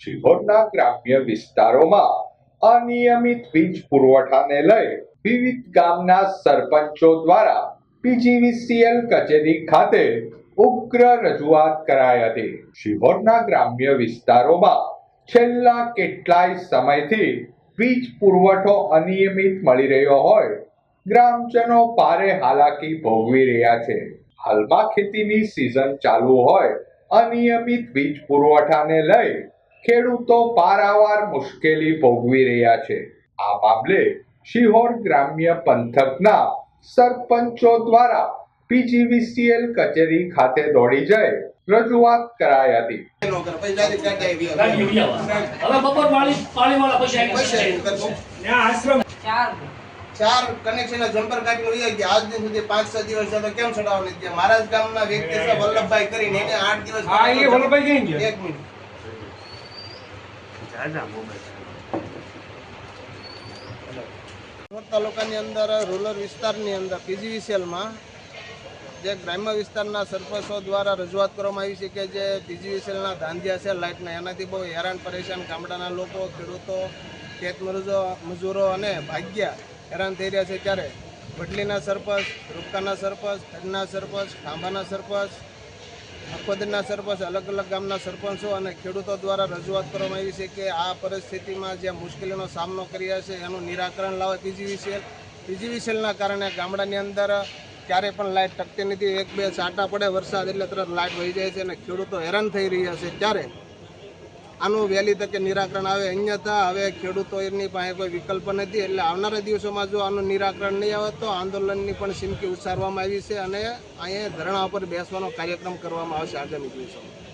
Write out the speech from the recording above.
શિહોરના ગ્રામ્ય વિસ્તારોમાં અનિયમિત વીજ પુરવઠાને લઈ વિવિધ ગામના સરપંચો દ્વારા પીજીવીસીએલ કચેરી ખાતે ઉગ્ર રજૂઆત કરાઈ હતી. શિહોરના ગ્રામ્ય વિસ્તારોમાં છેલ્લા કેટલાય સમયથી વીજ પુરવઠો અનિયમિત મળી રહ્યો હોય, ગ્રામજનો ભારે હાલાકી ભોગવી રહ્યા છે. હાલમાં ખેતીની સિઝન ચાલુ હોય, અનિયમિત વીજ પુરવઠાને લઈ ખેડૂતો પારાવાર મુશ્કેલી ભોગવી રહ્યા છે. આ મામલે શિહોર ગ્રામ્ય પંથકના સરપંચો દ્વારા પીજીવીસીએલ કચેરી ખાતે દોડી જઈ રજૂઆત કરાઈ હતી. ચાર. ચાર કનેક્શન જમ્પર કાઢી વહી ગયા. આજ દિન સુધી પાંચ છ દિવસ તો કેમ ચડાવવા નથી મારા ગામના વ્યક્તિ વલ્લભભાઈ કરીને એને આઠ દિવસ હા, એ વલ્લભભાઈ એક મિનિટ. સુરત તાલુકાની અંદર, રૂરલ વિસ્તારની અંદર, પીજીવીસીએલમાં જે ગ્રામ્ય વિસ્તારના સરપંચો દ્વારા રજૂઆત કરવામાં આવી છે કે જે પીજીવીસીએલના ધાંધિયા છે લાઇટના, એનાથી બહુ હેરાન, પરેશાન ગામડાના લોકો, ખેડૂતો, ખેત મજૂરો મજૂરો અને ભાગ્યા હેરાન થઈ રહ્યા છે ત્યારે. વડલીના સરપંચ, રૂપકાના સરપંચ ખડના સરપંચ, ખાંભાના સરપંચ અખોદરના સરપંચ, અલગ અલગ ગામના સરપંચો અને ખેડૂતો દ્વારા રજૂઆત કરવામાં આવી છે કે આ પરિસ્થિતિમાં જે મુશ્કેલીનો સામનો કર્યા છે, એનું નિરાકરણ લાવે પીજીવીસીએલ પીજીવીસીએલના કારણે ગામડાની અંદર ક્યારે પણ લાઇટ ટકતી નથી. એક બે છાંટા પડે વરસાદ એટલે તરત લાઇટ વહી જાય છે અને ખેડૂતો હેરાન થઈ રહ્યા છે. ત્યારે આનું વહેલી તકે નિરાકરણ આવે. અન્યથા હવે ખેડૂતોની પાસે કોઈ વિકલ્પ નથી. એટલે આવનારા દિવસોમાં જો આનું નિરાકરણ નહીં આવે તો આંદોલનની પણ સિમકી ઉચ્ચારવામાં આવી છે અને અહીંયા ધરણા ઉપર બેસવાનો કાર્યક્રમ કરવામાં આવશે આગામી દિવસોમાં.